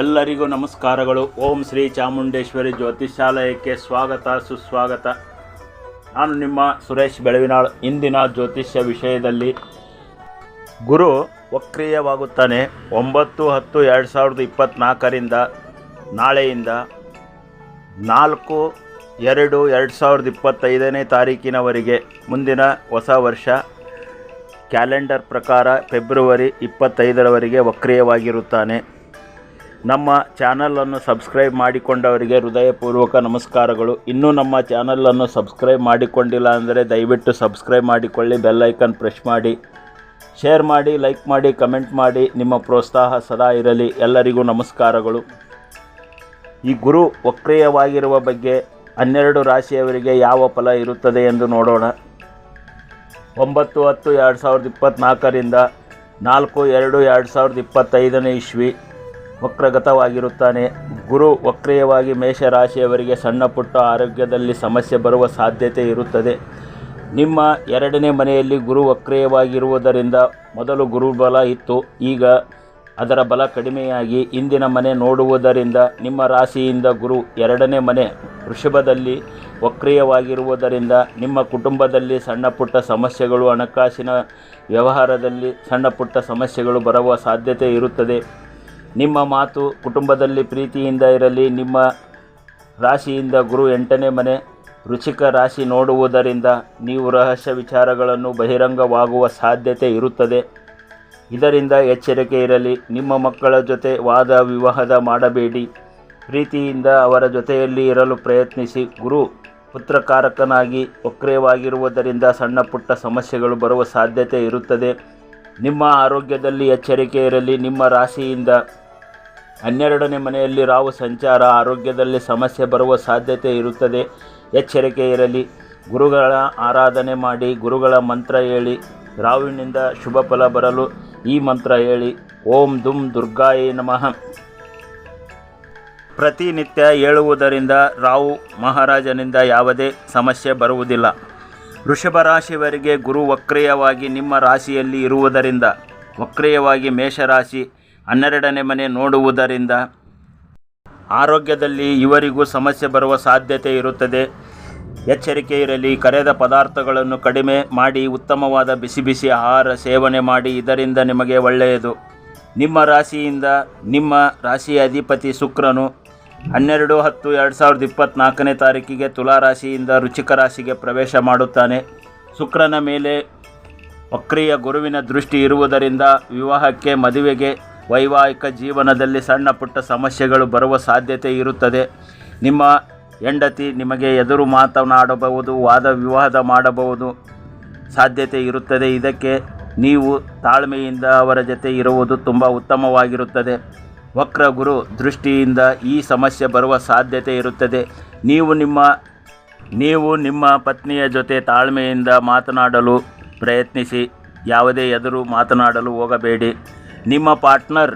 ಎಲ್ಲರಿಗೂ ನಮಸ್ಕಾರಗಳು. ಓಂ ಶ್ರೀ ಚಾಮುಂಡೇಶ್ವರಿ ಜ್ಯೋತಿಷಾಲಯಕ್ಕೆ ಸ್ವಾಗತ, ಸುಸ್ವಾಗತ. ನಾನು ನಿಮ್ಮ ಸುರೇಶ್ ಬೆಳವಿನಾಳ್. ಇಂದಿನ ಜ್ಯೋತಿಷ್ಯ ವಿಷಯದಲ್ಲಿ ಗುರು ವಕ್ರಿಯವಾಗುತ್ತಾನೆ. ಒಂಬತ್ತು ಹತ್ತು ಎರಡು ಸಾವಿರದ ಇಪ್ಪತ್ತ್ನಾಲ್ಕರಿಂದ ನಾಳೆಯಿಂದ ನಾಲ್ಕು ಎರಡು ಎರಡು ಸಾವಿರದ ಇಪ್ಪತ್ತೈದನೇ ತಾರೀಕಿನವರೆಗೆ ಮುಂದಿನ ಹೊಸ ವರ್ಷ ಕ್ಯಾಲೆಂಡರ್ ಪ್ರಕಾರ ಫೆಬ್ರವರಿ ಇಪ್ಪತ್ತೈದರವರೆಗೆ ವಕ್ರೀಯವಾಗಿರುತ್ತಾನೆ. ನಮ್ಮ ಚಾನಲನ್ನು ಸಬ್ಸ್ಕ್ರೈಬ್ ಮಾಡಿಕೊಂಡವರಿಗೆ ಹೃದಯಪೂರ್ವಕ ನಮಸ್ಕಾರಗಳು. ಇನ್ನೂ ನಮ್ಮ ಚಾನಲನ್ನು ಸಬ್ಸ್ಕ್ರೈಬ್ ಮಾಡಿಕೊಂಡಿಲ್ಲ ಅಂದರೆ ದಯವಿಟ್ಟು ಸಬ್ಸ್ಕ್ರೈಬ್ ಮಾಡಿಕೊಳ್ಳಿ ಬೆಲ್ ಐಕನ್ ಪ್ರೆಸ್ ಮಾಡಿ. ಶೇರ್ ಮಾಡಿ ಲೈಕ್ ಮಾಡಿ ಕಮೆಂಟ್ ಮಾಡಿ. ನಿಮ್ಮ ಪ್ರೋತ್ಸಾಹ ಸದಾ ಇರಲಿ. ಎಲ್ಲರಿಗೂ ನಮಸ್ಕಾರಗಳು. ಈ ಗುರು ವಕ್ರಿಯವಾಗಿರುವ ಬಗ್ಗೆ ಹನ್ನೆರಡು ರಾಶಿಯವರಿಗೆ ಯಾವ ಫಲ ಇರುತ್ತದೆ ಎಂದು ನೋಡೋಣ. ಒಂಬತ್ತು, ಹತ್ತು, ಎರಡು ಸಾವಿರದ ಇಪ್ಪತ್ತ್ನಾಲ್ಕರಿಂದ ನಾಲ್ಕು, ಎರಡು ಎರಡು ಸಾವಿರದ ಇಪ್ಪತ್ತೈದನೇ ಇಸ್ವಿ. ವಕ್ರಗತವಾಗಿರುತ್ತಾನೆ. ಗುರು ವಕ್ರೀಯವಾಗಿ ಮೇಷರಾಶಿಯವರಿಗೆ ಸಣ್ಣ ಪುಟ್ಟ ಆರೋಗ್ಯದಲ್ಲಿ ಸಮಸ್ಯೆ ಬರುವ ಸಾಧ್ಯತೆ ಇರುತ್ತದೆ. ನಿಮ್ಮ ಎರಡನೇ ಮನೆಯಲ್ಲಿ ಗುರು ವಕ್ರೀಯವಾಗಿರುವುದರಿಂದ ಮೊದಲು ಗುರುಬಲ ಇತ್ತು. ಈಗ ಅದರ ಬಲ ಕಡಿಮೆಯಾಗಿ ಇಂದಿನ ಮನೆ ನೋಡುವುದರಿಂದ ನಿಮ್ಮ ರಾಶಿಯಿಂದ ಗುರು ಎರಡನೇ ಮನೆ ವೃಷಭದಲ್ಲಿ ವಕ್ರೀಯವಾಗಿರುವುದರಿಂದ ನಿಮ್ಮ ಕುಟುಂಬದಲ್ಲಿ ಸಣ್ಣ ಪುಟ್ಟ ಸಮಸ್ಯೆಗಳು, ಹಣಕಾಸಿನ ವ್ಯವಹಾರದಲ್ಲಿ ಸಣ್ಣ ಪುಟ್ಟ ಸಮಸ್ಯೆಗಳು ಬರುವ ಸಾಧ್ಯತೆ ಇರುತ್ತದೆ. ನಿಮ್ಮ ಮಾತು ಕುಟುಂಬದಲ್ಲಿ ಪ್ರೀತಿಯಿಂದ ಇರಲಿ, ನಿಮ್ಮ ರಾಶಿಯಿಂದ ಗುರು ಎಂಟನೇ ಮನೆ ರುಚಿಕ ರಾಶಿ ನೋಡುವುದರಿಂದ ನೀವು ರಹಸ್ಯ ವಿಚಾರಗಳನ್ನು ಬಹಿರಂಗವಾಗುವ ಸಾಧ್ಯತೆ ಇರುತ್ತದೆ. ಇದರಿಂದ ಎಚ್ಚರಿಕೆ ಇರಲಿ, ನಿಮ್ಮ ಮಕ್ಕಳ ಜೊತೆ ವಾದ ವಿವಾಹದ ಮಾಡಬೇಡಿ. ಪ್ರೀತಿಯಿಂದ ಅವರ ಜೊತೆಯಲ್ಲಿ ಇರಲು ಪ್ರಯತ್ನಿಸಿ. ಗುರು ಪುತ್ರಕಾರಕನಾಗಿ ವಕ್ರೀಯವಾಗಿರುವುದರಿಂದ ಸಣ್ಣ ಪುಟ್ಟ ಸಮಸ್ಯೆಗಳು ಬರುವ ಸಾಧ್ಯತೆ ಇರುತ್ತದೆ. ನಿಮ್ಮ ಆರೋಗ್ಯದಲ್ಲಿ ಎಚ್ಚರಿಕೆ ಇರಲಿ, ನಿಮ್ಮ ರಾಶಿಯಿಂದ. ಹನ್ನೆರಡನೇ ಮನೆಯಲ್ಲಿ ರಾವು ಸಂಚಾರ, ಆರೋಗ್ಯದಲ್ಲಿ ಸಮಸ್ಯೆ ಬರುವ ಸಾಧ್ಯತೆ ಇರುತ್ತದೆ. ಎಚ್ಚರಿಕೆ ಇರಲಿ. ಗುರುಗಳ ಆರಾಧನೆ ಮಾಡಿ, ಗುರುಗಳ ಮಂತ್ರ ಹೇಳಿ ರಾವಿನಿಂದ ಶುಭ ಫಲ ಬರಲು ಈ ಮಂತ್ರ ಹೇಳಿ. ಓಂ ದುಂ ದುರ್ಗಾಯೇ ನಮಃ. ಪ್ರತಿನಿತ್ಯ ಹೇಳುವುದರಿಂದ ರಾವು ಮಹಾರಾಜನಿಂದ ಯಾವುದೇ ಸಮಸ್ಯೆ ಬರುವುದಿಲ್ಲ. ವೃಷಭ ರಾಶಿಯವರಿಗೆ ಗುರು ವಕ್ರೀಯವಾಗಿ ನಿಮ್ಮ ರಾಶಿಯಲ್ಲಿ ಇರುವುದರಿಂದ, ವಕ್ರೀಯವಾಗಿ ಮೇಷರಾಶಿ ಹನ್ನೆರಡನೇ ಮನೆ ನೋಡುವುದರಿಂದ ಆರೋಗ್ಯದಲ್ಲಿ ಇವರಿಗೂ ಸಮಸ್ಯೆ ಬರುವ ಸಾಧ್ಯತೆ ಇರುತ್ತದೆ. ಎಚ್ಚರಿಕೆ ಇರಲಿ, ಕರೆದ ಪದಾರ್ಥಗಳನ್ನು ಕಡಿಮೆ ಮಾಡಿ, ಉತ್ತಮವಾದ ಬಿಸಿ ಬಿಸಿ ಆಹಾರ ಸೇವನೆ ಮಾಡಿ, ಇದರಿಂದ ನಿಮಗೆ ಒಳ್ಳೆಯದು. ನಿಮ್ಮ ರಾಶಿಯಿಂದ ನಿಮ್ಮ ರಾಶಿಯ ಅಧಿಪತಿ ಶುಕ್ರನು ಹನ್ನೆರಡು, ಹತ್ತು, ಎರಡು ಸಾವಿರದ ಇಪ್ಪತ್ತ್ನಾಲ್ಕನೇ ತಾರೀಕಿಗೆ ತುಲಾ ರಾಶಿಯಿಂದ ರುಚಿಕ ರಾಶಿಗೆ ಪ್ರವೇಶ ಮಾಡುತ್ತಾನೆ. ಶುಕ್ರನ ಮೇಲೆ ವಕ್ರಿಯ ಗುರುವಿನ ದೃಷ್ಟಿ ಇರುವುದರಿಂದ ವಿವಾಹಕ್ಕೆ ಮದುವೆಗೆ ವೈವಾಹಿಕ ಜೀವನದಲ್ಲಿ ಸಣ್ಣ ಪುಟ್ಟ ಸಮಸ್ಯೆಗಳು ಬರುವ ಸಾಧ್ಯತೆ ಇರುತ್ತದೆ. ನಿಮ್ಮ ಹೆಂಡತಿ ನಿಮಗೆ ಎದುರು ಮಾತನಾಡಬಹುದು, ವಾದ ವಿವಾದ ಮಾಡಬಹುದು ಸಾಧ್ಯತೆ ಇರುತ್ತದೆ. ಇದಕ್ಕೆ ನೀವು ತಾಳ್ಮೆಯಿಂದ ಅವರ ಜೊತೆ ಇರುವುದು ತುಂಬ ಉತ್ತಮವಾಗಿರುತ್ತದೆ. ವಕ್ರ ಗುರು ದೃಷ್ಟಿಯಿಂದ ಈ ಸಮಸ್ಯೆ ಬರುವ ಸಾಧ್ಯತೆ ಇರುತ್ತದೆ. ನೀವು ನಿಮ್ಮ ನೀವು ನಿಮ್ಮ ಪತ್ನಿಯ ಜೊತೆ ತಾಳ್ಮೆಯಿಂದ ಮಾತನಾಡಲು ಪ್ರಯತ್ನಿಸಿ. ಯಾವುದೇ ಎದುರು ಮಾತನಾಡಲು ಹೋಗಬೇಡಿ. ನಿಮ್ಮ ಪಾರ್ಟ್ನರ್,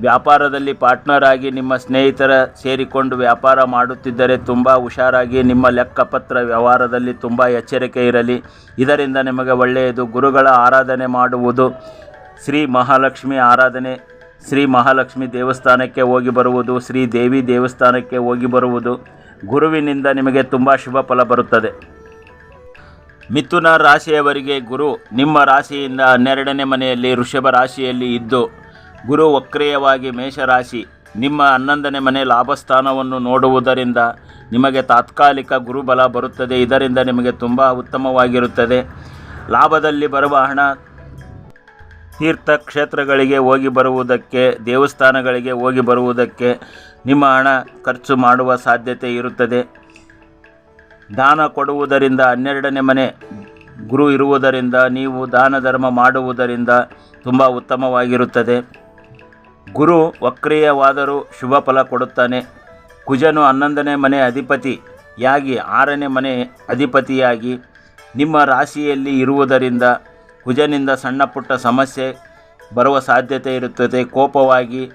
ವ್ಯಾಪಾರದಲ್ಲಿ ಪಾರ್ಟ್ನರ್ ಆಗಿ ನಿಮ್ಮ ಸ್ನೇಹಿತರ ಸೇರಿಕೊಂಡು ವ್ಯಾಪಾರ ಮಾಡುತ್ತಿದ್ದರೆ ತುಂಬ ಹುಷಾರಾಗಿ ನಿಮ್ಮ ಲೆಕ್ಕಪತ್ರ ವ್ಯವಹಾರದಲ್ಲಿ ತುಂಬ ಎಚ್ಚರಿಕೆ ಇರಲಿ. ಇದರಿಂದ ನಿಮಗೆ ಒಳ್ಳೆಯದು. ಗುರುಗಳ ಆರಾಧನೆ ಮಾಡುವುದು ಶ್ರೀ ಮಹಾಲಕ್ಷ್ಮಿ ಆರಾಧನೆ. ಶ್ರೀ ಮಹಾಲಕ್ಷ್ಮಿ ದೇವಸ್ಥಾನಕ್ಕೆ ಹೋಗಿ ಬರುವುದು, ಶ್ರೀ ದೇವಿ ದೇವಸ್ಥಾನಕ್ಕೆ ಹೋಗಿ ಬರುವುದು ಗುರುವಿನಿಂದ ನಿಮಗೆ ತುಂಬ ಶುಭ ಫಲ ಬರುತ್ತದೆ. ಮಿಥುನ ರಾಶಿಯವರಿಗೆ ಗುರು, ನಿಮ್ಮ ರಾಶಿಯಿಂದ ಹನ್ನೆರಡನೇ ಮನೆಯಲ್ಲಿ ಋಷಭ ರಾಶಿಯಲ್ಲಿ ಇದ್ದು, ಗುರು ವಕ್ರೀಯವಾಗಿ ಮೇಷರಾಶಿ, ನಿಮ್ಮ ಹನ್ನೊಂದನೇ ಮನೆ ಲಾಭಸ್ಥಾನವನ್ನು ನೋಡುವುದರಿಂದ ನಿಮಗೆ ತಾತ್ಕಾಲಿಕ ಗುರುಬಲ ಬರುತ್ತದೆ. ಇದರಿಂದ ನಿಮಗೆ ತುಂಬ ಉತ್ತಮವಾಗಿರುತ್ತದೆ. ಲಾಭದಲ್ಲಿ ಬರುವ ಹಣ ತೀರ್ಥಕ್ಷೇತ್ರಗಳಿಗೆ ಹೋಗಿ ಬರುವುದಕ್ಕೆ, ದೇವಸ್ಥಾನಗಳಿಗೆ ಹೋಗಿ ಬರುವುದಕ್ಕೆ ನಿಮ್ಮ ಹಣ ಖರ್ಚು ಮಾಡುವ ಸಾಧ್ಯತೆ ಇರುತ್ತದೆ. ದಾನ ಕೊಡುವುದರಿಂದ ಹನ್ನೆರಡನೇ ಮನೆ ಗುರು ಇರುವುದರಿಂದ, ನೀವು ದಾನ ಧರ್ಮ ಮಾಡುವುದರಿಂದ ತುಂಬ ಉತ್ತಮವಾಗಿರುತ್ತದೆ. ಗುರು ವಕ್ರೀಯವಾದರೂ ಶುಭ ಫಲ ಕೊಡುತ್ತಾನೆ. ಕುಜನು ಹನ್ನೊಂದನೇ ಮನೆ ಅಧಿಪತಿಯಾಗಿ ಆರನೇ ಮನೆ ಅಧಿಪತಿಯಾಗಿ ನಿಮ್ಮ ರಾಶಿಯಲ್ಲಿ ಇರುವುದರಿಂದ ಕುಜನಿಂದ ಸಣ್ಣ ಪುಟ್ಟ ಸಮಸ್ಯೆ ಬರುವ ಸಾಧ್ಯತೆ ಇರುತ್ತದೆ. ಕೋಪವಾಗಿ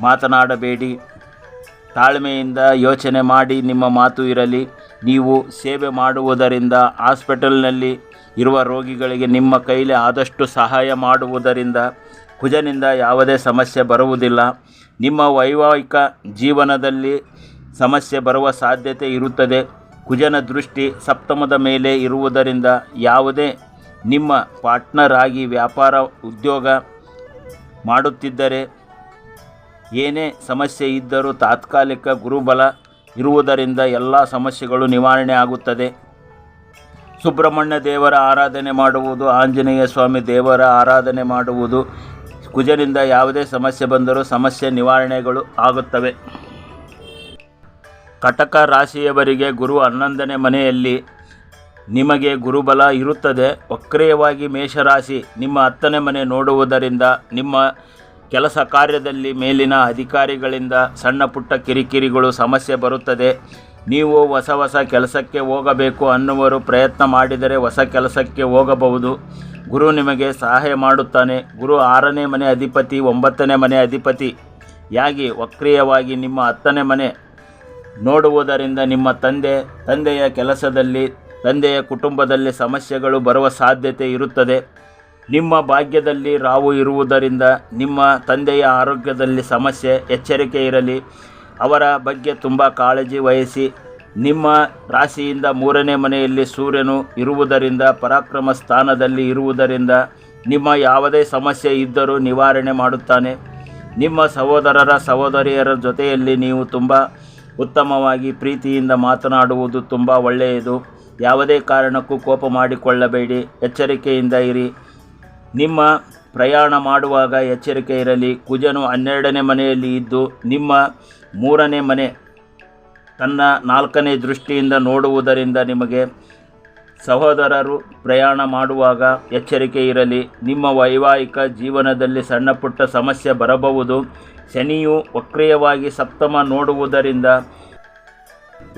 ಮಾತನಾಡಬೇಡಿ. ತಾಳ್ಮೆಯಿಂದ ಯೋಚನೆ ಮಾಡಿ. ನಿಮ್ಮ ಮಾತು ಇರಲಿ. ನೀವು ಸೇವೆ ಮಾಡುವುದರಿಂದ ಹಾಸ್ಪಿಟಲ್ನಲ್ಲಿ ಇರುವ ರೋಗಿಗಳಿಗೆ ನಿಮ್ಮ ಕೈಲಿ ಆದಷ್ಟು ಸಹಾಯ ಮಾಡುವುದರಿಂದ ಕುಜನಿಂದ ಯಾವುದೇ ಸಮಸ್ಯೆ ಬರುವುದಿಲ್ಲ. ನಿಮ್ಮ ವೈವಾಹಿಕ ಜೀವನದಲ್ಲಿ ಸಮಸ್ಯೆ ಬರುವ ಸಾಧ್ಯತೆ ಇರುತ್ತದೆ. ಕುಜನ ದೃಷ್ಟಿ ಸಪ್ತಮದ ಮೇಲೆ ಇರುವುದರಿಂದ ಯಾವುದೇ ನಿಮ್ಮ ಪಾರ್ಟ್ನರ್ ಆಗಿ ವ್ಯಾಪಾರ ಉದ್ಯೋಗ ಮಾಡುತ್ತಿದ್ದರೆ ಏನೇ ಸಮಸ್ಯೆ ಇದ್ದರೂ ತಾತ್ಕಾಲಿಕ ಗುರುಬಲ ಇರುವುದರಿಂದ ಎಲ್ಲ ಸಮಸ್ಯೆಗಳು ನಿವಾರಣೆ ಆಗುತ್ತದೆ. ಸುಬ್ರಹ್ಮಣ್ಯ ದೇವರ ಆರಾಧನೆ ಮಾಡುವುದು, ಆಂಜನೇಯ ಸ್ವಾಮಿ ದೇವರ ಆರಾಧನೆ ಮಾಡುವುದು ಕುಜನಿಂದ ಯಾವುದೇ ಸಮಸ್ಯೆ ಬಂದರೂ ಸಮಸ್ಯೆ ನಿವಾರಣೆಗಳು ಆಗುತ್ತವೆ. ಕಟಕ ರಾಶಿಯವರಿಗೆ ಗುರು ಹನ್ನೊಂದನೇ ಮನೆಯಲ್ಲಿ ನಿಮಗೆ ಗುರುಬಲ ಇರುತ್ತದೆ. ವಕ್ರಿಯವಾಗಿ ಮೇಷರಾಶಿ ನಿಮ್ಮ ಹತ್ತನೇ ಮನೆ ನೋಡುವುದರಿಂದ ನಿಮ್ಮ ಕೆಲಸ ಕಾರ್ಯದಲ್ಲಿ ಮೇಲಿನ ಅಧಿಕಾರಿಗಳಿಂದ ಸಣ್ಣ ಪುಟ್ಟ ಕಿರಿಕಿರಿಗಳು ಸಮಸ್ಯೆ ಬರುತ್ತದೆ. ನೀವು ಹೊಸ ಹೊಸ ಕೆಲಸಕ್ಕೆ ಹೋಗಬೇಕು ಅನ್ನುವರು ಪ್ರಯತ್ನ ಮಾಡಿದರೆ ಹೊಸ ಕೆಲಸಕ್ಕೆ ಹೋಗಬಹುದು. ಗುರು ನಿಮಗೆ ಸಹಾಯ ಮಾಡುತ್ತಾನೆ. ಗುರು ಆರನೇ ಮನೆ ಅಧಿಪತಿ, ಒಂಬತ್ತನೇ ಮನೆ ಅಧಿಪತಿ ಯಾಗಿ ವಕ್ರಿಯವಾಗಿ ನಿಮ್ಮ ಹತ್ತನೇ ಮನೆ ನೋಡುವುದರಿಂದ ನಿಮ್ಮ ತಂದೆ, ತಂದೆಯ ಕೆಲಸದಲ್ಲಿ ತಂದೆಯ ಕುಟುಂಬದಲ್ಲಿ ಸಮಸ್ಯೆಗಳು ಬರುವ ಸಾಧ್ಯತೆ ಇರುತ್ತದೆ. ನಿಮ್ಮ ಭಾಗ್ಯದಲ್ಲಿ ರಾವು ಇರುವುದರಿಂದ ನಿಮ್ಮ ತಂದೆಯ ಆರೋಗ್ಯದಲ್ಲಿ ಸಮಸ್ಯೆ, ಎಚ್ಚರಿಕೆ ಇರಲಿ. ಅವರ ಬಗ್ಗೆ ತುಂಬ ಕಾಳಜಿ ವಹಿಸಿ. ನಿಮ್ಮ ರಾಶಿಯಿಂದ ಮೂರನೇ ಮನೆಯಲ್ಲಿ ಸೂರ್ಯನು ಇರುವುದರಿಂದ, ಪರಾಕ್ರಮ ಸ್ಥಾನದಲ್ಲಿ ಇರುವುದರಿಂದ ನಿಮ್ಮ ಯಾವುದೇ ಸಮಸ್ಯೆ ಇದ್ದರೂ ನಿವಾರಣೆ ಮಾಡುತ್ತಾನೆ. ನಿಮ್ಮ ಸಹೋದರರ, ಸಹೋದರಿಯರ ಜೊತೆಯಲ್ಲಿ ನೀವು ತುಂಬ ಉತ್ತಮವಾಗಿ ಪ್ರೀತಿಯಿಂದ ಮಾತನಾಡುವುದು ತುಂಬ ಒಳ್ಳೆಯದು. ಯಾವುದೇ ಕಾರಣಕ್ಕೂ ಕೋಪ ಮಾಡಿಕೊಳ್ಳಬೇಡಿ. ಎಚ್ಚರಿಕೆಯಿಂದ ಇರಿ. ನಿಮ್ಮ ಪ್ರಯಾಣ ಮಾಡುವಾಗ ಎಚ್ಚರಿಕೆ ಇರಲಿ. ಕುಜನು ಹನ್ನೆರಡನೇ ಮನೆಯಲ್ಲಿ ಇದ್ದು ನಿಮ್ಮ ಮೂರನೇ ಮನೆ ತನ್ನ ನಾಲ್ಕನೇ ದೃಷ್ಟಿಯಿಂದ ನೋಡುವುದರಿಂದ ನಿಮಗೆ ಸಹೋದರರು ಪ್ರಯಾಣ ಮಾಡುವಾಗ ಎಚ್ಚರಿಕೆ ಇರಲಿ. ನಿಮ್ಮ ವೈವಾಹಿಕ ಜೀವನದಲ್ಲಿ ಸಣ್ಣ ಪುಟ್ಟ ಸಮಸ್ಯೆ ಬರಬಹುದು. ಶನಿಯು ವಕ್ರಿಯವಾಗಿ ಸಪ್ತಮ ನೋಡುವುದರಿಂದ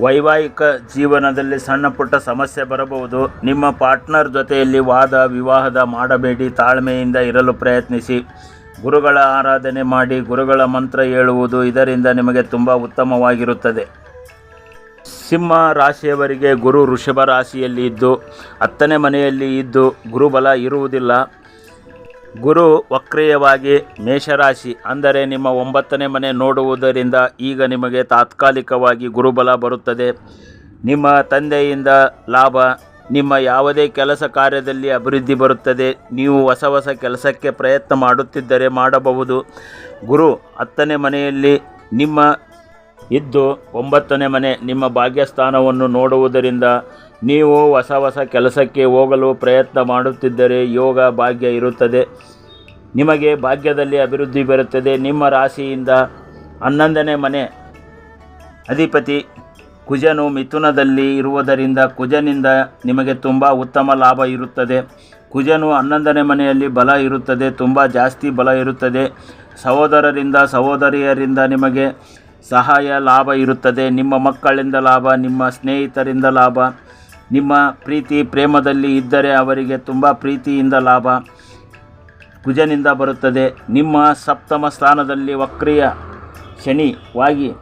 ವೈವಾಹಿಕ ಜೀವನದಲ್ಲಿ ಸಣ್ಣ ಪುಟ್ಟ ಸಮಸ್ಯೆ ಬರಬಹುದು. ನಿಮ್ಮ ಪಾರ್ಟ್ನರ್ ಜೊತೆಯಲ್ಲಿ ವಾದ ವಿವಾಹದ ಮಾಡಬೇಡಿ, ತಾಳ್ಮೆಯಿಂದ ಇರಲು ಪ್ರಯತ್ನಿಸಿ. ಗುರುಗಳ ಆರಾಧನೆ ಮಾಡಿ, ಗುರುಗಳ ಮಂತ್ರ ಹೇಳುವುದು ಇದರಿಂದ ನಿಮಗೆ ತುಂಬ ಉತ್ತಮವಾಗಿರುತ್ತದೆ. ಸಿಂಹ ರಾಶಿಯವರಿಗೆ ಗುರು ವೃಷಭ ರಾಶಿಯಲ್ಲಿ ಇದ್ದು, ಹತ್ತನೇ ಮನೆಯಲ್ಲಿ ಇದ್ದು ಗುರುಬಲ ಇರುವುದಿಲ್ಲ. ಗುರು ವಕ್ರಿಯವಾಗಿ ಮೇಷರಾಶಿ ಅಂದರೆ ನಿಮ್ಮ ಒಂಬತ್ತನೇ ಮನೆ ನೋಡುವುದರಿಂದ ಈಗ ನಿಮಗೆ ತಾತ್ಕಾಲಿಕವಾಗಿ ಗುರುಬಲ ಬರುತ್ತದೆ. ನಿಮ್ಮ ತಂದೆಯಿಂದ ಲಾಭ, ನಿಮ್ಮ ಯಾವುದೇ ಕೆಲಸ ಕಾರ್ಯದಲ್ಲಿ ಅಭಿವೃದ್ಧಿ ಬರುತ್ತದೆ. ನೀವು ಹೊಸ ಹೊಸ ಕೆಲಸಕ್ಕೆ ಪ್ರಯತ್ನ ಮಾಡುತ್ತಿದ್ದರೆ ಮಾಡಬಹುದು. ಗುರು, ಹತ್ತನೇ ಮನೆಯಲ್ಲಿ ನಿಮ್ಮ ಇದ್ದು ಒಂಬತ್ತನೇ ಮನೆ ನಿಮ್ಮ ಭಾಗ್ಯಸ್ಥಾನವನ್ನು ನೋಡುವುದರಿಂದ ನೀವು ಹೊಸ ಹೊಸ ಕೆಲಸಕ್ಕೆ ಹೋಗಲು ಪ್ರಯತ್ನ ಮಾಡುತ್ತಿದ್ದರೆ ಯೋಗ ಭಾಗ್ಯ ಇರುತ್ತದೆ. ನಿಮಗೆ ಭಾಗ್ಯದಲ್ಲಿ ಅಭಿವೃದ್ಧಿ ಬರುತ್ತದೆ. ನಿಮ್ಮ ರಾಶಿಯಿಂದ ಹನ್ನೊಂದನೇ ಮನೆ ಅಧಿಪತಿ ಕುಜನು ಮಿಥುನದಲ್ಲಿ ಇರುವುದರಿಂದ ಕುಜನಿಂದ ನಿಮಗೆ ತುಂಬ ಉತ್ತಮ ಲಾಭ ಇರುತ್ತದೆ. ಕುಜನು ಹನ್ನೊಂದನೇ ಮನೆಯಲ್ಲಿ ಬಲ ಇರುತ್ತದೆ. ತುಂಬ ಜಾಸ್ತಿ ಬಲ ಇರುತ್ತದೆ. ಸಹೋದರರಿಂದ, ಸಹೋದರಿಯರಿಂದ ನಿಮಗೆ ಸಹಾಯ, ಲಾಭ ಇರುತ್ತದೆ. ನಿಮ್ಮ ಮಕ್ಕಳಿಂದ ಲಾಭ, ನಿಮ್ಮ ಸ್ನೇಹಿತರಿಂದ ಲಾಭ. ನಿಮ್ಮ ಪ್ರೀತಿ ಪ್ರೇಮದಲ್ಲಿ ಇದ್ದರೆ ಅವರಿಗೆ ತುಂಬ ಪ್ರೀತಿಯಿಂದ ಲಾಭ. ಕುಜನಿಂದ ಬರುತ್ತದೆ. ನಿಮ್ಮ ಸಪ್ತಮ ಸ್ಥಾನದಲ್ಲಿ ವಕ್ರಿಯ ಶನಿವಾಗಿ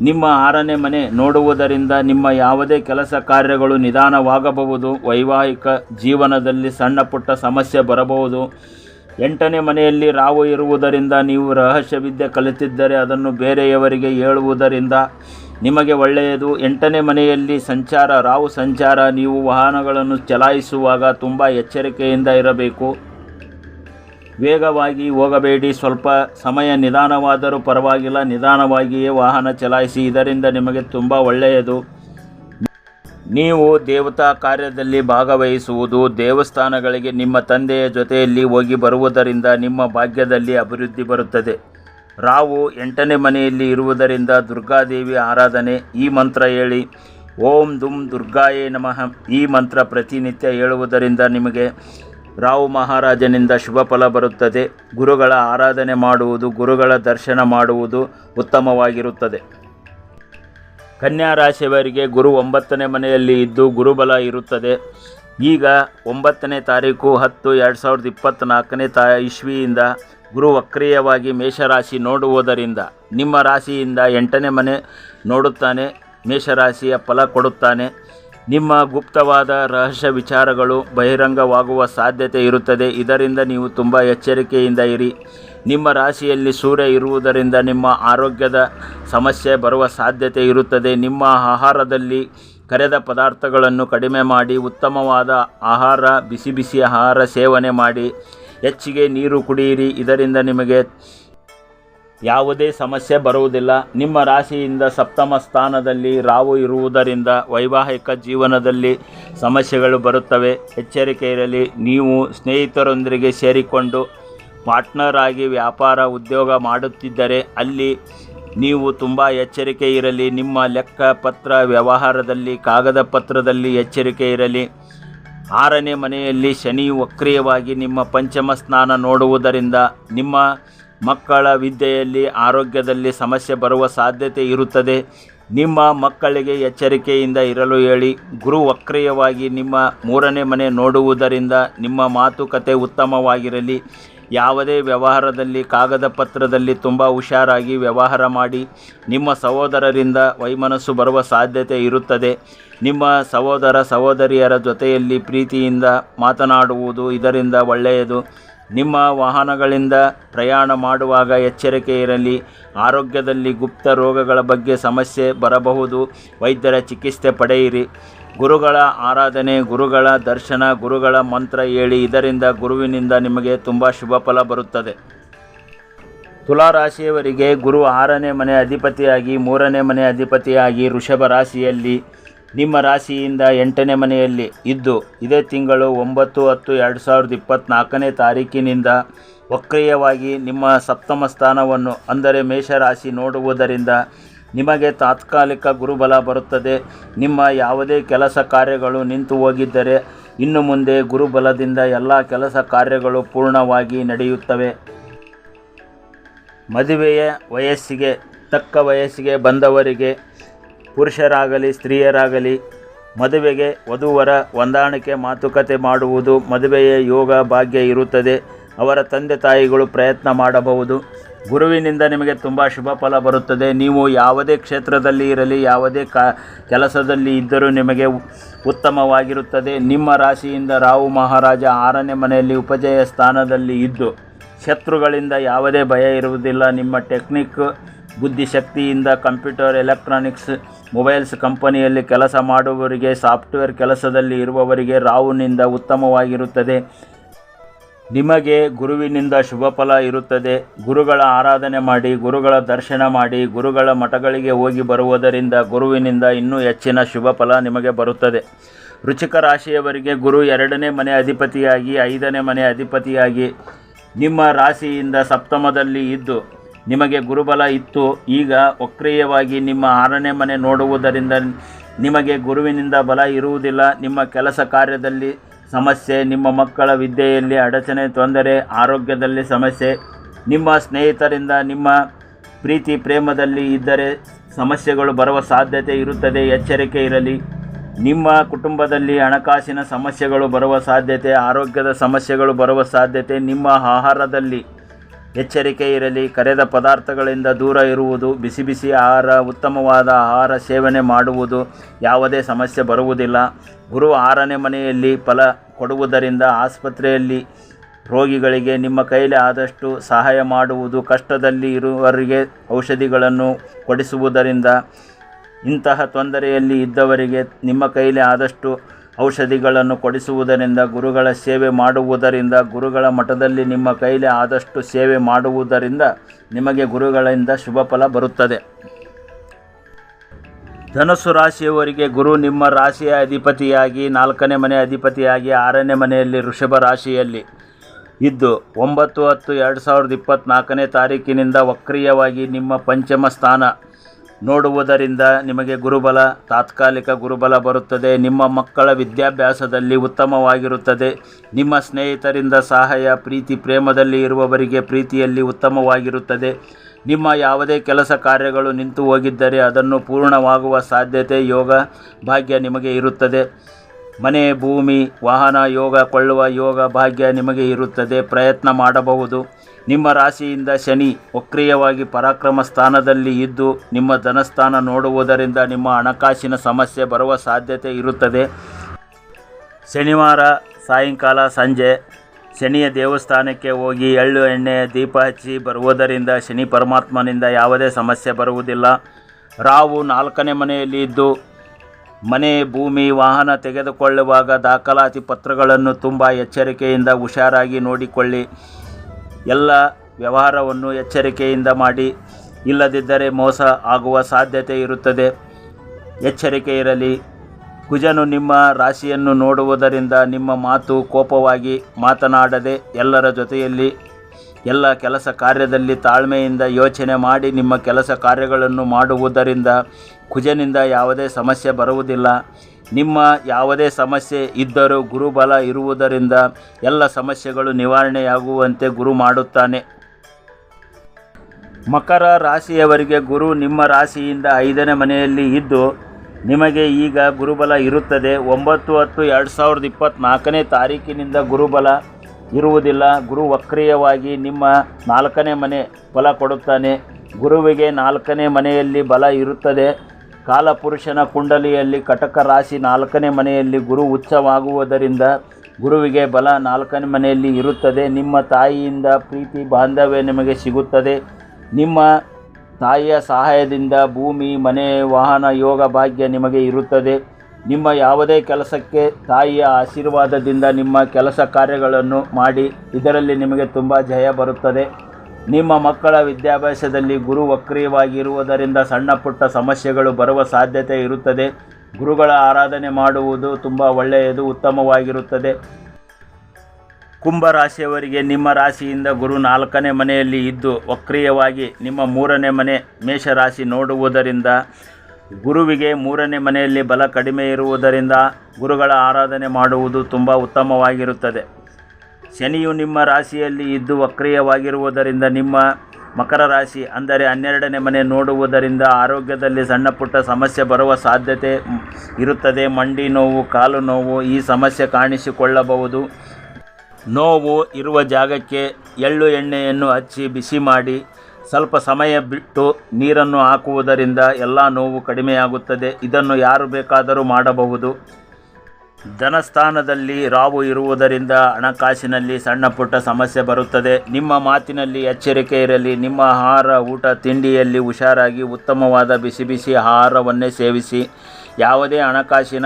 ನಿಮ್ಮ ಆರನೇ ಮನೆ ನೋಡುವುದರಿಂದ ನಿಮ್ಮ ಯಾವುದೇ ಕೆಲಸ ಕಾರ್ಯಗಳು ನಿಧಾನವಾಗಬಹುದು. ವೈವಾಹಿಕ ಜೀವನದಲ್ಲಿ ಸಣ್ಣ ಪುಟ್ಟ ಸಮಸ್ಯೆ ಬರಬಹುದು. ಎಂಟನೇ ಮನೆಯಲ್ಲಿ ರಾವು ಇರುವುದರಿಂದ ನೀವು ರಹಸ್ಯ ವಿದ್ಯೆ ಕಲಿತಿದ್ದರೆ ಅದನ್ನು ಬೇರೆಯವರಿಗೆ ಹೇಳುವುದರಿಂದ ನಿಮಗೆ ಒಳ್ಳೆಯದು. ಎಂಟನೇ ಮನೆಯಲ್ಲಿ ಸಂಚಾರ, ರಾವು ಸಂಚಾರ, ನೀವು ವಾಹನಗಳನ್ನು ಚಲಾಯಿಸುವಾಗ ತುಂಬ ಎಚ್ಚರಿಕೆಯಿಂದ ಇರಬೇಕು. ವೇಗವಾಗಿ ಹೋಗಬೇಡಿ. ಸ್ವಲ್ಪ ಸಮಯ ನಿಧಾನವಾದರೂ ಪರವಾಗಿಲ್ಲ. ನಿಧಾನವಾಗಿಯೇ ವಾಹನ ಚಲಾಯಿಸಿ. ಇದರಿಂದ ನಿಮಗೆ ತುಂಬ ಒಳ್ಳೆಯದು. ನೀವು ದೇವತಾ ಕಾರ್ಯದಲ್ಲಿ ಭಾಗವಹಿಸುವುದು. ದೇವಸ್ಥಾನಗಳಿಗೆ ನಿಮ್ಮ ತಂದೆಯ ಜೊತೆಯಲ್ಲಿ ಹೋಗಿ ಬರುವುದರಿಂದ ನಿಮ್ಮ ಭಾಗ್ಯದಲ್ಲಿ ಅಭಿವೃದ್ಧಿ ಬರುತ್ತದೆ. ರಾವು ಎಂಟನೇ ಮನೆಯಲ್ಲಿ ಇರುವುದರಿಂದ ದುರ್ಗಾದೇವಿ ಆರಾಧನೆ ಈ ಮಂತ್ರ ಹೇಳಿ. ಓಂ ದುಂ ದುರ್ಗಾಯೇ ನಮಃ ಈ ಮಂತ್ರ ಪ್ರತಿನಿತ್ಯ ಹೇಳುವುದರಿಂದ ನಿಮಗೆ ರಾವು ಮಹಾರಾಜನಿಂದ ಶುಭ ಫಲ ಬರುತ್ತದೆ. ಗುರುಗಳ ಆರಾಧನೆ ಮಾಡುವುದು, ಗುರುಗಳ ದರ್ಶನ ಮಾಡುವುದು ಉತ್ತಮವಾಗಿರುತ್ತದೆ. ಕನ್ಯಾ ರಾಶಿಯವರಿಗೆ ಗುರು ಒಂಬತ್ತನೇ ಮನೆಯಲ್ಲಿ ಇದ್ದು ಗುರುಬಲ ಇರುತ್ತದೆ. ಈಗ ಒಂಬತ್ತನೇ ತಾರೀಕು ಹತ್ತು ಎರಡು ಸಾವಿರದ ಇಪ್ಪತ್ತ್ನಾಲ್ಕನೇ ತಾ, ಇಸ್ವಿಯಿಂದ ಗುರು ವಕ್ರಿಯವಾಗಿ ಮೇಷರಾಶಿ ನೋಡುವುದರಿಂದ ನಿಮ್ಮ ರಾಶಿಯಿಂದ ಎಂಟನೇ ಮನೆ ನೋಡುತ್ತಾನೆ, ಮೇಷರಾಶಿಯ ಫಲ ಕೊಡುತ್ತಾನೆ. ನಿಮ್ಮ ಗುಪ್ತವಾದ ರಹಸ್ಯ ವಿಚಾರಗಳು ಬಹಿರಂಗವಾಗುವ ಸಾಧ್ಯತೆ ಇರುತ್ತದೆ. ಇದರಿಂದ ನೀವು ತುಂಬ ಎಚ್ಚರಿಕೆಯಿಂದ ಇರಿ. ನಿಮ್ಮ ರಾಶಿಯಲ್ಲಿ ಸೂರ್ಯ ಇರುವುದರಿಂದ ನಿಮ್ಮ ಆರೋಗ್ಯದ ಸಮಸ್ಯೆ ಬರುವ ಸಾಧ್ಯತೆ ಇರುತ್ತದೆ. ನಿಮ್ಮ ಆಹಾರದಲ್ಲಿ ಕರೆದ ಪದಾರ್ಥಗಳನ್ನು ಕಡಿಮೆ ಮಾಡಿ, ಉತ್ತಮವಾದ ಆಹಾರ, ಬಿಸಿ ಬಿಸಿ ಆಹಾರ ಸೇವನೆ ಮಾಡಿ ಹೆಚ್ಚಿಗೆ ನೀರು ಕುಡಿಯಿರಿ, ಇದರಿಂದ ನಿಮಗೆ ಯಾವುದೇ ಸಮಸ್ಯೆ ಬರುವುದಿಲ್ಲ. ನಿಮ್ಮ ರಾಶಿಯಿಂದ ಸಪ್ತಮ ಸ್ಥಾನದಲ್ಲಿ ರಾವು ಇರುವುದರಿಂದ ವೈವಾಹಿಕ ಜೀವನದಲ್ಲಿ ಸಮಸ್ಯೆಗಳು ಬರುತ್ತವೆ. ಎಚ್ಚರಿಕೆ ಇರಲಿ, ನೀವು ಸ್ನೇಹಿತರೊಂದಿಗೆ ಸೇರಿಕೊಂಡು ಪಾರ್ಟ್ನರ್ ಆಗಿ ವ್ಯಾಪಾರ ಉದ್ಯೋಗ ಮಾಡುತ್ತಿದ್ದರೆ ಅಲ್ಲಿ ನೀವು ತುಂಬ ಎಚ್ಚರಿಕೆ ಇರಲಿ, ನಿಮ್ಮ ಲೆಕ್ಕ ಪತ್ರ ವ್ಯವಹಾರದಲ್ಲಿ, ಕಾಗದ ಪತ್ರದಲ್ಲಿ ಎಚ್ಚರಿಕೆ ಇರಲಿ. ಆರನೇ ಮನೆಯಲ್ಲಿ ಶನಿ ವಕ್ರಿಯವಾಗಿ ನಿಮ್ಮ ಪಂಚಮ ಸ್ನಾನ ನೋಡುವುದರಿಂದ ನಿಮ್ಮ ಮಕ್ಕಳ ವಿದ್ಯೆಯಲ್ಲಿ, ಆರೋಗ್ಯದಲ್ಲಿ ಸಮಸ್ಯೆ ಬರುವ ಸಾಧ್ಯತೆ ಇರುತ್ತದೆ. ನಿಮ್ಮ ಮಕ್ಕಳಿಗೆ ಎಚ್ಚರಿಕೆಯಿಂದ ಇರಲು ಹೇಳಿ. ಗುರು ವಕ್ರಿಯವಾಗಿ ನಿಮ್ಮ ಮೂರನೇ ಮನೆ ನೋಡುವುದರಿಂದ ನಿಮ್ಮ ಮಾತುಕತೆ ಉತ್ತಮವಾಗಿರಲಿ. ಯಾವುದೇ ವ್ಯವಹಾರದಲ್ಲಿ, ಕಾಗದ ಪತ್ರದಲ್ಲಿ ತುಂಬ ಹುಷಾರಾಗಿ ವ್ಯವಹಾರ ಮಾಡಿ, ನಿಮ್ಮ ಸಹೋದರರಿಂದ ವೈಮನಸ್ಸು ಬರುವ ಸಾಧ್ಯತೆ ಇರುತ್ತದೆ. ನಿಮ್ಮ ಸಹೋದರ ಸಹೋದರಿಯರ ಜೊತೆಯಲ್ಲಿ ಪ್ರೀತಿಯಿಂದ ಮಾತನಾಡುವುದು ಇದರಿಂದ ಒಳ್ಳೆಯದು. ನಿಮ್ಮ ವಾಹನಗಳಿಂದ ಪ್ರಯಾಣ ಮಾಡುವಾಗ ಎಚ್ಚರಿಕೆ ಇರಲಿ. ಆರೋಗ್ಯದಲ್ಲಿ ಗುಪ್ತ ರೋಗಗಳ ಬಗ್ಗೆ ಸಮಸ್ಯೆ ಬರಬಹುದು. ವೈದ್ಯರ ಚಿಕಿತ್ಸೆ ಪಡೆಯಿರಿ. ಗುರುಗಳ ಆರಾಧನೆ, ಗುರುಗಳ ದರ್ಶನ, ಗುರುಗಳ ಮಂತ್ರ ಹೇಳಿ ಇದರಿಂದ ಗುರುವಿನಿಂದ ನಿಮಗೆ ತುಂಬ ಶುಭ ಫಲ ಬರುತ್ತದೆ. ತುಲಾರಾಶಿಯವರಿಗೆ ಗುರು ಆರನೇ ಮನೆ ಅಧಿಪತಿಯಾಗಿ, ಮೂರನೇ ಮನೆ ಅಧಿಪತಿಯಾಗಿ ಋಷಭ ರಾಶಿಯಲ್ಲಿ, ನಿಮ್ಮ ರಾಶಿಯಿಂದ ಎಂಟನೇ ಮನೆಯಲ್ಲಿ ಇದ್ದು, ಇದೇ ತಿಂಗಳು ಒಂಬತ್ತು ಹತ್ತು ಎರಡು ಸಾವಿರದ ಇಪ್ಪತ್ತ್ನಾಲ್ಕನೇ ತಾರೀಕಿನಿಂದ ವಕ್ರೀಯವಾಗಿ ನಿಮ್ಮ ಸಪ್ತಮ ಸ್ಥಾನವನ್ನು, ಅಂದರೆ ಮೇಷರಾಶಿ ನೋಡುವುದರಿಂದ ನಿಮಗೆ ತಾತ್ಕಾಲಿಕ ಗುರುಬಲ ಬರುತ್ತದೆ. ನಿಮ್ಮ ಯಾವುದೇ ಕೆಲಸ ಕಾರ್ಯಗಳು ನಿಂತು ಹೋಗಿದ್ದರೆ ಇನ್ನು ಮುಂದೆ ಗುರುಬಲದಿಂದ ಎಲ್ಲ ಕೆಲಸ ಕಾರ್ಯಗಳು ಪೂರ್ಣವಾಗಿ ನಡೆಯುತ್ತವೆ. ಮದುವೆಯ ವಯಸ್ಸಿಗೆ, ತಕ್ಕ ವಯಸ್ಸಿಗೆ ಬಂದವರಿಗೆ, ಪುರುಷರಾಗಲಿ, ಸ್ತ್ರೀಯರಾಗಲಿ, ಮದುವೆಗೆ ವಧುವರ ಹೊಂದಾಣಿಕೆ ಮಾತುಕತೆ ಮಾಡುವುದು ಮದುವೆಯ ಯೋಗ ಭಾಗ್ಯ ಇರುತ್ತದೆ. ಅವರ ತಂದೆ ತಾಯಿಗಳು ಪ್ರಯತ್ನ ಮಾಡಬಹುದು. ಗುರುವಿನಿಂದ ನಿಮಗೆ ತುಂಬ ಶುಭ ಫಲ ಬರುತ್ತದೆ. ನೀವು ಯಾವುದೇ ಕ್ಷೇತ್ರದಲ್ಲಿ ಇರಲಿ, ಯಾವುದೇ ಕಾ, ಕೆಲಸದಲ್ಲಿ ಇದ್ದರೂ ನಿಮಗೆ ಉತ್ತಮವಾಗಿರುತ್ತದೆ. ನಿಮ್ಮ ರಾಶಿಯಿಂದ ರಾಹು ಮಹಾರಾಜ ಆರನೇ ಮನೆಯಲ್ಲಿ ಉಪಜಯ ಸ್ಥಾನದಲ್ಲಿ ಇದ್ದು, ಶತ್ರುಗಳಿಂದ ಯಾವುದೇ ಭಯ ಇರುವುದಿಲ್ಲ. ನಿಮ್ಮ ಟೆಕ್ನಿಕ್, ಬುದ್ಧಿಶಕ್ತಿಯಿಂದ ಕಂಪ್ಯೂಟರ್, ಎಲೆಕ್ಟ್ರಾನಿಕ್ಸ್, ಮೊಬೈಲ್ಸ್ ಕಂಪನಿಯಲ್ಲಿ ಕೆಲಸ ಮಾಡುವವರಿಗೆ, ಸಾಫ್ಟ್ವೇರ್ ಕೆಲಸದಲ್ಲಿ ಇರುವವರಿಗೆ ರಾಹುನಿಂದ ಉತ್ತಮವಾಗಿರುತ್ತದೆ. ನಿಮಗೆ ಗುರುವಿನಿಂದ ಶುಭ ಫಲ ಇರುತ್ತದೆ. ಗುರುಗಳ ಆರಾಧನೆ ಮಾಡಿ, ಗುರುಗಳ ದರ್ಶನ ಮಾಡಿ, ಗುರುಗಳ ಮಠಗಳಿಗೆ ಹೋಗಿ ಬರುವುದರಿಂದ ಗುರುವಿನಿಂದ ಇನ್ನೂ ಹೆಚ್ಚಿನ ಶುಭ ಫಲ ನಿಮಗೆ ಬರುತ್ತದೆ. ರುಚಿಕ ರಾಶಿಯವರಿಗೆ ಗುರು ಎರಡನೇ ಮನೆ ಅಧಿಪತಿಯಾಗಿ, ಐದನೇ ಮನೆ ಅಧಿಪತಿಯಾಗಿ ನಿಮ್ಮ ರಾಶಿಯಿಂದ ಸಪ್ತಮದಲ್ಲಿ ಇದ್ದು ನಿಮಗೆ ಗುರುಬಲ ಇತ್ತು. ಈಗ ವಕ್ರೀಯವಾಗಿ ನಿಮ್ಮ ಆರನೇ ಮನೆ ನೋಡುವುದರಿಂದ ನಿಮಗೆ ಗುರುವಿನಿಂದ ಬಲ ಇರುವುದಿಲ್ಲ. ನಿಮ್ಮ ಕೆಲಸ ಕಾರ್ಯದಲ್ಲಿ ಸಮಸ್ಯೆ, ನಿಮ್ಮ ಮಕ್ಕಳ ವಿದ್ಯೆಯಲ್ಲಿ ಅಡಚಣೆ, ತೊಂದರೆ, ಆರೋಗ್ಯದಲ್ಲಿ ಸಮಸ್ಯೆ, ನಿಮ್ಮ ಸ್ನೇಹಿತರಿಂದ, ನಿಮ್ಮ ಪ್ರೀತಿ, ಪ್ರೇಮದಲ್ಲಿ ಇದ್ದರೆ ಸಮಸ್ಯೆಗಳು ಬರುವ ಸಾಧ್ಯತೆ ಇರುತ್ತದೆ, ಎಚ್ಚರಿಕೆ ಇರಲಿ. ನಿಮ್ಮ ಕುಟುಂಬದಲ್ಲಿ ಹಣಕಾಸಿನ ಸಮಸ್ಯೆಗಳು ಬರುವ ಸಾಧ್ಯತೆ, ಆರೋಗ್ಯದ ಸಮಸ್ಯೆಗಳು ಬರುವ ಸಾಧ್ಯತೆ, ನಿಮ್ಮ ಆಹಾರದಲ್ಲಿ ಎಚ್ಚರಿಕೆ ಇರಲಿ, ಕರೆದ ಪದಾರ್ಥಗಳಿಂದ ದೂರ ಇರುವುದು, ಬಿಸಿ ಬಿಸಿ ಆಹಾರ, ಉತ್ತಮವಾದ ಆಹಾರ ಸೇವನೆ ಮಾಡುವುದು, ಯಾವುದೇ ಸಮಸ್ಯೆ ಬರುವುದಿಲ್ಲ. ಗುರು ಆರನೇ ಮನೆಯಲ್ಲಿ ಫಲ ಕೊಡುವುದರಿಂದ ಆಸ್ಪತ್ರೆಯಲ್ಲಿ ರೋಗಿಗಳಿಗೆ ನಿಮ್ಮ ಕೈಲಿ ಆದಷ್ಟು ಸಹಾಯ ಮಾಡುವುದು, ಕಷ್ಟದಲ್ಲಿ ಇರುವವರಿಗೆ ಔಷಧಿಗಳನ್ನು ಕೊಡಿಸುವುದರಿಂದ ಇಂತಹ ತೊಂದರೆಯಲ್ಲಿ ಇದ್ದವರಿಗೆ ನಿಮ್ಮ ಕೈಲಿ ಆದಷ್ಟು ಔಷಧಿಗಳನ್ನು ಕೊಡಿಸುವುದರಿಂದ, ಗುರುಗಳ ಸೇವೆ ಮಾಡುವುದರಿಂದ, ಗುರುಗಳ ಮಠದಲ್ಲಿ ನಿಮ್ಮ ಕೈಲಿ ಆದಷ್ಟು ಸೇವೆ ಮಾಡುವುದರಿಂದ ನಿಮಗೆ ಗುರುಗಳಿಂದ ಶುಭ ಫಲ ಬರುತ್ತದೆ. ಧನಸ್ಸು ರಾಶಿಯವರಿಗೆ ಗುರು ನಿಮ್ಮ ರಾಶಿಯ ಅಧಿಪತಿಯಾಗಿ, ನಾಲ್ಕನೇ ಮನೆ ಅಧಿಪತಿಯಾಗಿ, ಆರನೇ ಮನೆಯಲ್ಲಿ ವೃಷಭ ರಾಶಿಯಲ್ಲಿ ಇದ್ದು, ಒಂಬತ್ತು ಹತ್ತು ಎರಡು ಸಾವಿರದ ಇಪ್ಪತ್ತ್ನಾಲ್ಕನೇ ತಾರೀಕಿನಿಂದ ವಕ್ರೀಯವಾಗಿ ನಿಮ್ಮ ಪಂಚಮ ಸ್ಥಾನ ನೋಡುವುದರಿಂದ ನಿಮಗೆ ಗುರುಬಲ, ತಾತ್ಕಾಲಿಕ ಗುರುಬಲ ಬರುತ್ತದೆ. ನಿಮ್ಮ ಮಕ್ಕಳ ವಿದ್ಯಾಭ್ಯಾಸದಲ್ಲಿ ಉತ್ತಮವಾಗಿರುತ್ತದೆ. ನಿಮ್ಮ ಸ್ನೇಹಿತರಿಂದ ಸಹಾಯ, ಪ್ರೀತಿ, ಪ್ರೇಮದಲ್ಲಿ ಇರುವವರಿಗೆ ಪ್ರೀತಿಯಲ್ಲಿ ಉತ್ತಮವಾಗಿರುತ್ತದೆ. ನಿಮ್ಮ ಯಾವುದೇ ಕೆಲಸ ಕಾರ್ಯಗಳು ನಿಂತು ಹೋಗಿದ್ದರೆ ಅದನ್ನು ಪೂರ್ಣವಾಗುವ ಸಾಧ್ಯತೆ, ಯೋಗ, ಭಾಗ್ಯ ನಿಮಗೆ ಇರುತ್ತದೆ. ಮನೆ, ಭೂಮಿ, ವಾಹನ, ಯೋಗ, ಕೊಳ್ಳುವ ಯೋಗ, ಭಾಗ್ಯ ನಿಮಗೆ ಇರುತ್ತದೆ. ಪ್ರಯತ್ನ ಮಾಡಬಹುದು. ನಿಮ್ಮ ರಾಶಿಯಿಂದ ಶನಿ ವಕ್ರಿಯವಾಗಿ ಪರಾಕ್ರಮ ಸ್ಥಾನದಲ್ಲಿ ಇದ್ದು ನಿಮ್ಮ ಧನಸ್ಥಾನ ನೋಡುವುದರಿಂದ ನಿಮ್ಮ ಹಣಕಾಸಿನ ಸಮಸ್ಯೆ ಬರುವ ಸಾಧ್ಯತೆ ಇರುತ್ತದೆ. ಶನಿವಾರ ಸಾಯಂಕಾಲ ಸಂಜೆ ಶನಿಯ ದೇವಸ್ಥಾನಕ್ಕೆ ಹೋಗಿ ಎಳ್ಳು ಎಣ್ಣೆ, ದೀಪ ಹಚ್ಚಿ ಬರುವುದರಿಂದ ಶನಿ ಪರಮಾತ್ಮನಿಂದ ಯಾವುದೇ ಸಮಸ್ಯೆ ಬರುವುದಿಲ್ಲ. ರಾವು ನಾಲ್ಕನೇ ಮನೆಯಲ್ಲಿ ಇದ್ದು ಮನೆ, ಭೂಮಿ, ವಾಹನ ತೆಗೆದುಕೊಳ್ಳುವಾಗ ದಾಖಲಾತಿ ಪತ್ರಗಳನ್ನು ತುಂಬ ಎಚ್ಚರಿಕೆಯಿಂದ ಹುಷಾರಾಗಿ ನೋಡಿಕೊಳ್ಳಿ. ಎಲ್ಲ ವ್ಯವಹಾರವನ್ನು ಎಚ್ಚರಿಕೆಯಿಂದ ಮಾಡಿ. ಇಲ್ಲದಿದ್ದರೆ ಮೋಸ ಆಗುವ ಸಾಧ್ಯತೆ ಇರುತ್ತದೆ. ಎಚ್ಚರಿಕೆ ಇರಲಿ. ಕುಜನು ನಿಮ್ಮ ರಾಶಿಯನ್ನು ನೋಡುವುದರಿಂದ ನಿಮ್ಮ ಮಾತು ಕೋಪವಾಗಿ ಮಾತನಾಡದೆ ಎಲ್ಲರ ಜೊತೆಯಲ್ಲಿ ಎಲ್ಲ ಕೆಲಸ ಕಾರ್ಯದಲ್ಲಿ ತಾಳ್ಮೆಯಿಂದ ಯೋಚನೆ ಮಾಡಿ ನಿಮ್ಮ ಕೆಲಸ ಕಾರ್ಯಗಳನ್ನು ಮಾಡುವುದರಿಂದ ಕುಜನಿಂದ ಯಾವುದೇ ಸಮಸ್ಯೆ ಬರುವುದಿಲ್ಲ. ನಿಮ್ಮ ಯಾವುದೇ ಸಮಸ್ಯೆ ಇದ್ದರೂ ಗುರುಬಲ ಇರುವುದರಿಂದ ಎಲ್ಲ ಸಮಸ್ಯೆಗಳು ನಿವಾರಣೆಯಾಗುವಂತೆ ಗುರು ಮಾಡುತ್ತಾನೆ. ಮಕರ ರಾಶಿಯವರಿಗೆ ಗುರು ನಿಮ್ಮ ರಾಶಿಯಿಂದ ಐದನೇ ಮನೆಯಲ್ಲಿ ಇದ್ದು ನಿಮಗೆ ಈಗ ಗುರುಬಲ ಇರುತ್ತದೆ. ಒಂಬತ್ತು ಹತ್ತು ಎರಡು ಸಾವಿರದ ಇಪ್ಪತ್ತ್ನಾಲ್ಕನೇ ತಾರೀಕಿನಿಂದ ಗುರುಬಲ ಇರುವುದಿಲ್ಲ. ಗುರು ವಕ್ರಿಯವಾಗಿ ನಿಮ್ಮ ನಾಲ್ಕನೇ ಮನೆ ಬಲ ಕೊಡುತ್ತಾನೆ. ಗುರುವಿಗೆ ನಾಲ್ಕನೇ ಮನೆಯಲ್ಲಿ ಬಲ ಇರುತ್ತದೆ. ಕಾಲಪುರುಷನ ಕುಂಡಲಿಯಲ್ಲಿ ಕಟಕ ರಾಶಿ ನಾಲ್ಕನೇ ಮನೆಯಲ್ಲಿ ಗುರು ಉಚ್ಚವಾಗುವುದರಿಂದ ಗುರುವಿಗೆ ಬಲ ನಾಲ್ಕನೇ ಮನೆಯಲ್ಲಿ ಇರುತ್ತದೆ. ನಿಮ್ಮ ತಾಯಿಯಿಂದ ಪ್ರೀತಿ ಬಾಂಧವ್ಯ ನಿಮಗೆ ಸಿಗುತ್ತದೆ. ನಿಮ್ಮ ತಾಯಿಯ ಸಹಾಯದಿಂದ ಭೂಮಿ, ಮನೆ, ವಾಹನ, ಯೋಗ ಭಾಗ್ಯ ನಿಮಗೆ ಇರುತ್ತದೆ. ನಿಮ್ಮ ಯಾವುದೇ ಕೆಲಸಕ್ಕೆ ತಾಯಿಯ ಆಶೀರ್ವಾದದಿಂದ ನಿಮ್ಮ ಕೆಲಸ ಕಾರ್ಯಗಳನ್ನು ಮಾಡಿ, ಇದರಲ್ಲಿ ನಿಮಗೆ ತುಂಬ ಜಯ ಬರುತ್ತದೆ. ನಿಮ್ಮ ಮಕ್ಕಳ ವಿದ್ಯಾಭ್ಯಾಸದಲ್ಲಿ ಗುರು ವಕ್ರೀಯವಾಗಿರುವುದರಿಂದ ಸಣ್ಣ ಪುಟ್ಟ ಸಮಸ್ಯೆಗಳು ಬರುವ ಸಾಧ್ಯತೆ ಇರುತ್ತದೆ. ಗುರುಗಳ ಆರಾಧನೆ ಮಾಡುವುದು ತುಂಬ ಒಳ್ಳೆಯದು, ಉತ್ತಮವಾಗಿರುತ್ತದೆ. ಕುಂಭ ರಾಶಿಯವರಿಗೆ ನಿಮ್ಮ ರಾಶಿಯಿಂದ ಗುರು ನಾಲ್ಕನೇ ಮನೆಯಲ್ಲಿ ಇದ್ದು, ವಕ್ರೀಯವಾಗಿ ನಿಮ್ಮ ಮೂರನೇ ಮನೆ ಮೇಷರಾಶಿ ನೋಡುವುದರಿಂದ, ಗುರುವಿಗೆ ಮೂರನೇ ಮನೆಯಲ್ಲಿ ಬಲ ಕಡಿಮೆ ಇರುವುದರಿಂದ ಗುರುಗಳ ಆರಾಧನೆ ಮಾಡುವುದು ತುಂಬ ಉತ್ತಮವಾಗಿರುತ್ತದೆ. ಶನಿಯು ನಿಮ್ಮ ರಾಶಿಯಲ್ಲಿ ಇದ್ದು ವಕ್ರಿಯವಾಗಿರುವುದರಿಂದ ನಿಮ್ಮ ಮಕರ ರಾಶಿ, ಅಂದರೆ ಹನ್ನೆರಡನೇ ಮನೆ ನೋಡುವುದರಿಂದ ಆರೋಗ್ಯದಲ್ಲಿ ಸಣ್ಣ ಪುಟ್ಟ ಸಮಸ್ಯೆ ಬರುವ ಸಾಧ್ಯತೆ ಇರುತ್ತದೆ. ಮಂಡಿ ನೋವು, ಕಾಲು ನೋವು ಈ ಸಮಸ್ಯೆ ಕಾಣಿಸಿಕೊಳ್ಳಬಹುದು. ನೋವು ಇರುವ ಜಾಗಕ್ಕೆ ಎಳ್ಳು ಎಣ್ಣೆಯನ್ನು ಹಚ್ಚಿ ಬಿಸಿ ಮಾಡಿ, ಸ್ವಲ್ಪ ಸಮಯ ಬಿಟ್ಟು ನೀರನ್ನು ಹಾಕುವುದರಿಂದ ಎಲ್ಲ ನೋವು ಕಡಿಮೆಯಾಗುತ್ತದೆ. ಇದನ್ನು ಯಾರು ಬೇಕಾದರೂ ಮಾಡಬಹುದು. ಧನಸ್ಥಾನದಲ್ಲಿ ರಾವು ಇರುವುದರಿಂದ ಹಣಕಾಸಿನಲ್ಲಿ ಸಣ್ಣ ಪುಟ್ಟ ಸಮಸ್ಯೆ ಬರುತ್ತದೆ. ನಿಮ್ಮ ಮಾತಿನಲ್ಲಿ ಎಚ್ಚರಿಕೆ ಇರಲಿ. ನಿಮ್ಮ ಆಹಾರ, ಊಟ, ತಿಂಡಿಯಲ್ಲಿ ಹುಷಾರಾಗಿ ಉತ್ತಮವಾದ ಬಿಸಿ ಬಿಸಿ ಆಹಾರವನ್ನೇ ಸೇವಿಸಿ. ಯಾವುದೇ ಹಣಕಾಸಿನ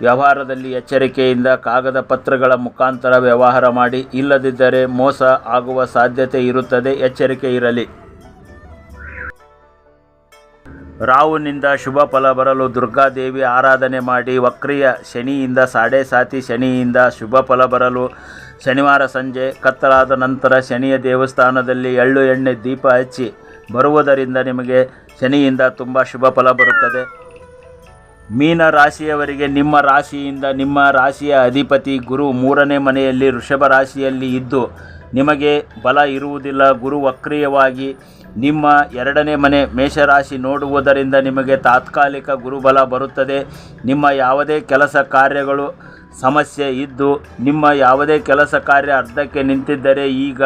ವ್ಯವಹಾರದಲ್ಲಿ ಎಚ್ಚರಿಕೆಯಿಂದ ಕಾಗದ ಪತ್ರಗಳ ಮುಖಾಂತರ ವ್ಯವಹಾರ ಮಾಡಿ. ಇಲ್ಲದಿದ್ದರೆ ಮೋಸ ಆಗುವ ಸಾಧ್ಯತೆ ಇರುತ್ತದೆ. ಎಚ್ಚರಿಕೆ ಇರಲಿ. ರಾಹುನಿಂದ ಶುಭ ಫಲ ಬರಲು ದುರ್ಗಾದೇವಿ ಆರಾಧನೆ ಮಾಡಿ ವಕ್ರಿಯ ಶನಿಯಿಂದ ಸಾಡೆ ಸಾತಿ ಶನಿಯಿಂದ ಶುಭ ಫಲ ಬರಲು ಶನಿವಾರ ಸಂಜೆ ಕತ್ತಲಾದ ನಂತರ ಶನಿಯ ದೇವಸ್ಥಾನದಲ್ಲಿ ಎಳ್ಳು ಎಣ್ಣೆ ದೀಪ ಹಚ್ಚಿ ಬರುವುದರಿಂದ ನಿಮಗೆ ಶನಿಯಿಂದ ತುಂಬ ಶುಭ ಫಲ ಬರುತ್ತದೆ. ಮೀನ ರಾಶಿಯವರಿಗೆ ನಿಮ್ಮ ರಾಶಿಯಿಂದ ನಿಮ್ಮ ರಾಶಿಯ ಅಧಿಪತಿ ಗುರು ಮೂರನೇ ಮನೆಯಲ್ಲಿ ವೃಷಭ ರಾಶಿಯಲ್ಲಿ ಇದ್ದು ನಿಮಗೆ ಬಲ ಇರುವುದಿಲ್ಲ. ಗುರು ವಕ್ರೀಯವಾಗಿ ನಿಮ್ಮ ಎರಡನೇ ಮನೆ ಮೇಷರಾಶಿ ನೋಡುವುದರಿಂದ ನಿಮಗೆ ತಾತ್ಕಾಲಿಕ ಗುರುಬಲ ಬರುತ್ತದೆ. ನಿಮ್ಮ ಯಾವುದೇ ಕೆಲಸ ಕಾರ್ಯಗಳು ಸಮಸ್ಯೆ ಇದ್ದು, ನಿಮ್ಮ ಯಾವುದೇ ಕೆಲಸ ಕಾರ್ಯ ಅರ್ಧಕ್ಕೆ ನಿಂತಿದ್ದರೆ ಈಗ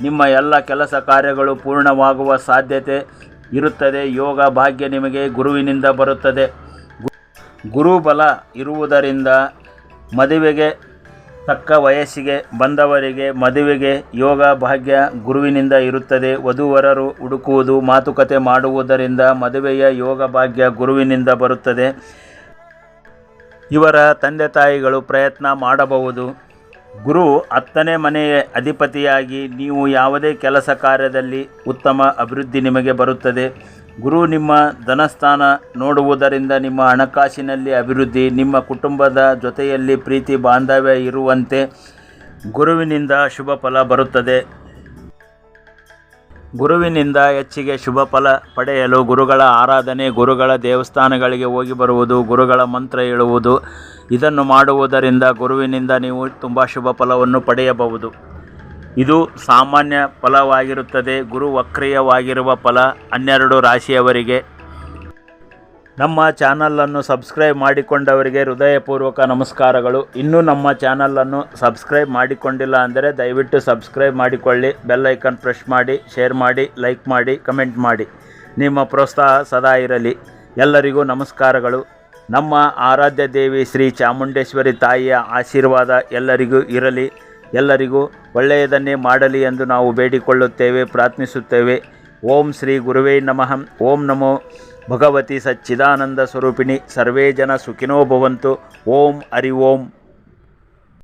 ನಿಮ್ಮ ಎಲ್ಲ ಕೆಲಸ ಕಾರ್ಯಗಳು ಪೂರ್ಣವಾಗುವ ಸಾಧ್ಯತೆ ಇರುತ್ತದೆ. ಯೋಗ ಭಾಗ್ಯ ನಿಮಗೆ ಗುರುವಿನಿಂದ ಬರುತ್ತದೆ. ಗುರುಬಲ ಇರುವುದರಿಂದ ಮದುವೆಗೆ ತಕ್ಕ ವಯಸ್ಸಿಗೆ, ಬಂದವರಿಗೆ, ಮದುವೆಗೆ ಯೋಗ, ಭಾಗ್ಯ ಗುರುವಿನಿಂದ ಇರುತ್ತದೆ. ವಧುವರರು ಹುಡುಕುವುದು, ಮಾತುಕತೆ ಮಾಡುವುದರಿಂದ ಮದುವೆಯ ಯೋಗ, ಭಾಗ್ಯ ಗುರುವಿನಿಂದ ಬರುತ್ತದೆ. ಇವರ ತಂದೆ ತಾಯಿಗಳು ಪ್ರಯತ್ನ ಮಾಡಬಹುದು. ಗುರು ಹತ್ತನೇ ಮನೆಯ ಅಧಿಪತಿಯಾಗಿ ನೀವು ಯಾವುದೇ ಕೆಲಸ ಕಾರ್ಯದಲ್ಲಿ ಉತ್ತಮ ಅಭಿವೃದ್ಧಿ ನಿಮಗೆ ಬರುತ್ತದೆ. ಗುರು, ನಿಮ್ಮ ಧನಸ್ಥಾನ ನೋಡುವುದರಿಂದ ನಿಮ್ಮ ಹಣಕಾಸಿನಲ್ಲಿ ಅಭಿವೃದ್ಧಿ, ನಿಮ್ಮ ಕುಟುಂಬದ ಜೊತೆಯಲ್ಲಿ ಪ್ರೀತಿ, ಬಾಂಧವ್ಯ ಇರುವಂತೆ ಗುರುವಿನಿಂದ ಶುಭ ಫಲ ಬರುತ್ತದೆ. ಗುರುವಿನಿಂದ ಹೆಚ್ಚಿಗೆ ಶುಭ ಫಲ ಪಡೆಯಲು ಗುರುಗಳ ಆರಾಧನೆ, ಗುರುಗಳ ದೇವಸ್ಥಾನಗಳಿಗೆ ಹೋಗಿ ಬರುವುದು, ಗುರುಗಳ ಮಂತ್ರ ಹೇಳುವುದು, ಇದನ್ನು ಮಾಡುವುದರಿಂದ ಗುರುವಿನಿಂದ ನೀವು ತುಂಬ ಶುಭ ಫಲವನ್ನು ಪಡೆಯಬಹುದು. ಇದು ಸಾಮಾನ್ಯ ಫಲವಾಗಿರುತ್ತದೆ. ಗುರು ವಕ್ರಿಯವಾಗಿರುವ ಫಲ ಹನ್ನೆರಡು ರಾಶಿಯವರಿಗೆ. ನಮ್ಮ ಚಾನಲನ್ನು ಸಬ್ಸ್ಕ್ರೈಬ್ ಮಾಡಿಕೊಂಡವರಿಗೆ ಹೃದಯಪೂರ್ವಕ ನಮಸ್ಕಾರಗಳು. ಇನ್ನೂ ನಮ್ಮ ಚಾನಲನ್ನು ಸಬ್ಸ್ಕ್ರೈಬ್ ಮಾಡಿಕೊಂಡಿಲ್ಲ ಅಂದರೆ ದಯವಿಟ್ಟು ಸಬ್ಸ್ಕ್ರೈಬ್ ಮಾಡಿಕೊಳ್ಳಿ. ಬೆಲ್ಲೈಕನ್ ಪ್ರೆಸ್ ಮಾಡಿ, ಶೇರ್ ಮಾಡಿ, ಲೈಕ್ ಮಾಡಿ, ಕಮೆಂಟ್ ಮಾಡಿ. ನಿಮ್ಮ ಪ್ರೋತ್ಸಾಹ ಸದಾ ಇರಲಿ. ಎಲ್ಲರಿಗೂ ನಮಸ್ಕಾರಗಳು. ನಮ್ಮ ಆರಾಧ್ಯ ದೇವಿ ಶ್ರೀ ಚಾಮುಂಡೇಶ್ವರಿ ತಾಯಿಯ ಆಶೀರ್ವಾದ ಎಲ್ಲರಿಗೂ ಇರಲಿ. ಎಲ್ಲರಿಗೂ ಒಳ್ಳೆಯದನ್ನೇ ಮಾಡಲಿ ಎಂದು ನಾವು ಬೇಡಿಕೊಳ್ಳುತ್ತೇವೆ, ಪ್ರಾರ್ಥಿಸುತ್ತೇವೆ. ಓಂ ಶ್ರೀ ಗುರುವೇ ನಮಃ. ಓಂ ನಮೋ ಭಗವತಿ ಸಚ್ಚಿದಾನಂದ ಸ್ವರೂಪಿಣಿ. ಸರ್ವೇ ಜನ ಸುಖಿನೋ ಭವಂತು. ಓಂ ಹರಿ ಓಂ.